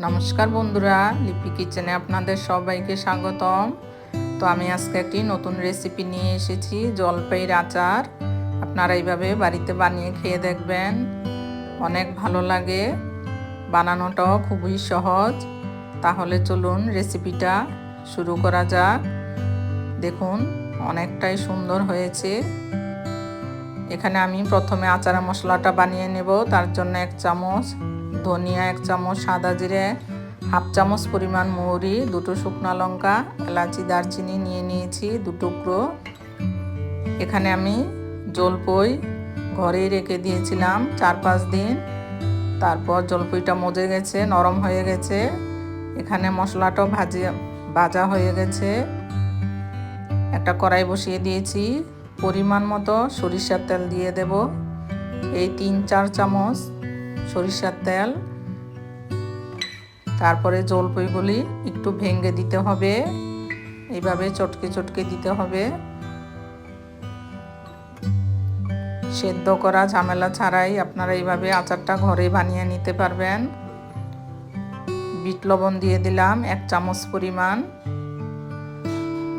নমস্কার বন্ধুরা, লিপি কিচেনে আপনাদের সবাইকে স্বাগতম। তো আমি আজকে একটি নতুন রেসিপি নিয়ে এসেছি, জলপাইয়ের আচার। আপনারা এইভাবে বাড়িতে বানিয়ে খেয়ে দেখবেন। অনেক ভালো লাগে। বানানোটাও খুবই সহজ। তাহলে চলুন রেসিপিটা শুরু করা যাক। দেখুন, অনেকটাই সুন্দর হয়েছে। এখানে আমি প্রথমে আচারা মশলাটা বানিয়ে নেব, তার জন্য এক চামচ ধনিয়া এক চামচ, সাদা জিরে হাফ চামচ পরিমাণ মৌরি, দুটো শুকনো লঙ্কা, এলাচি, দারচিনি নিয়ে নিয়েছি, দু টুকরো। এখানে আমি জলপই ঘরেই রেখে দিয়েছিলাম চার পাঁচ দিন। তারপর জলপইটা মজে গেছে, নরম হয়ে গেছে। এখানে মশলাটাও ভাজি, ভাজা হয়ে গেছে। একটা কড়াই বসিয়ে দিয়েছি। পরিমাণ মতো সরিষার তেল দিয়ে দেব। এই তিন, চার চামচ সরিষার তেল, তারপরে জলপইগুলি একটু ভেঙে দিতে হবে। এইভাবে চটকে চটকে দিতে হবে। সেদ্ধ করা ঝামেলা ছাড়াই আপনারা এইভাবে আচারটা ঘরে বানিয়ে নিতে পারবেন। বিট লবণ দিয়ে দিলাম এক চামচ পরিমাণ।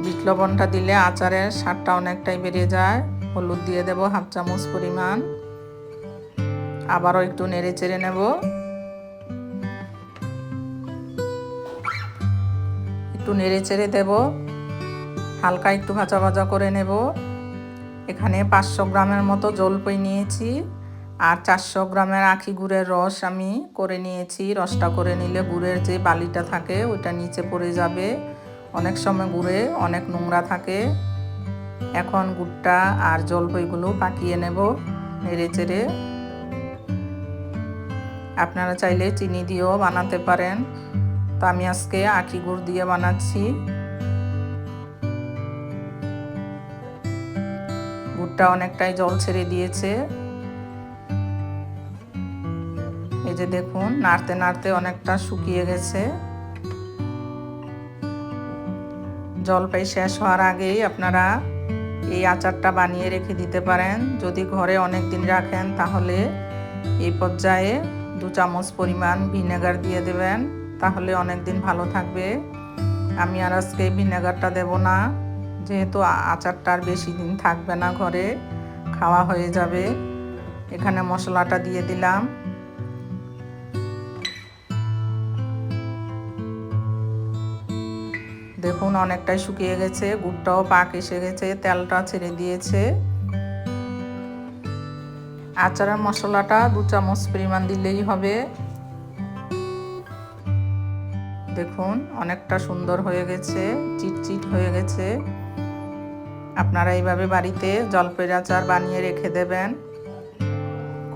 বিট লবণটা দিলে আচারের স্বাদটা অনেকটাই বেড়ে যায়। হলুদ দিয়ে দেব হাফ চামচ পরিমাণ। আবারও একটু নেড়ে চেড়ে নেব। একটু নেড়ে চেড়ে দেব। হালকা একটু ভাজা ভাজা করে নেব। এখানে পাঁচশো গ্রামের মতো জলপই নিয়েছি আর চারশো গ্রামের আখি গুড়ের রস আমি করে নিয়েছি। রসটা করে নিলে গুড়ের যে বালিটা থাকে ওইটা নিচে পড়ে যাবে। অনেক সময় গুড়ে অনেক নোংরা থাকে। এখন গুড়টা আর জলপাইগুলো পাকিয়ে নেব নেড়ে চেড়ে। আপনারা চাইলে চিনি দিয়েও বানাতে পারেন। তো আমি আজকে আখি গুড় দিয়ে বানাচ্ছি। গুড়টা অনেকটাই জল ছেড়ে দিয়েছে। এই যে দেখুন, নাড়তে নাড়তে অনেকটা শুকিয়ে গেছে। জলপাই শেষ হওয়ার আগেই আপনারা এই আচারটা বানিয়ে রেখে দিতে পারেন। যদি ঘরে অনেক দিন রাখেন তাহলে এই পর্যায়ে দু চামচ পরিমাণ ভিনেগার দিয়ে দেবেন, তাহলে অনেক দিন ভালো থাকবে। আমি আর আজকে ভিনেগারটা দেব না, যেহেতু আচারটা আর বেশি দিন থাকবে না ঘরে, খাওয়া হয়ে যাবে। এখানে মশলাটা দিয়ে দিলাম। দেখুন, অনেকটাই শুকিয়ে গেছে, গুড়টাও পাক এসে গেছে, তেলটা ছেড়ে দিয়েছে। আচারের মশলাটা দু চামচ পরিমাণ দিলেই হবে। দেখুন, অনেকটা সুন্দর হয়ে গেছে, চিটচিট হয়ে গেছে। আপনারা এইভাবে বাড়িতে জলপের আচার বানিয়ে রেখে দেবেন।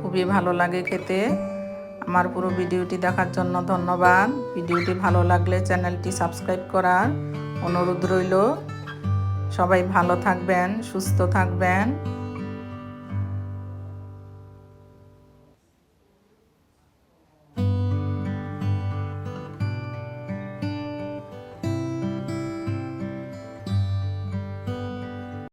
খুবই ভালো লাগে খেতে। আমার পুরো ভিডিওটি দেখার জন্য ধন্যবাদ। ভিডিওটি ভালো লাগলে চ্যানেলটি সাবস্ক্রাইব করার অনুরোধ রইল। সবাই ভালো থাকবেন, সুস্থ থাকবেন।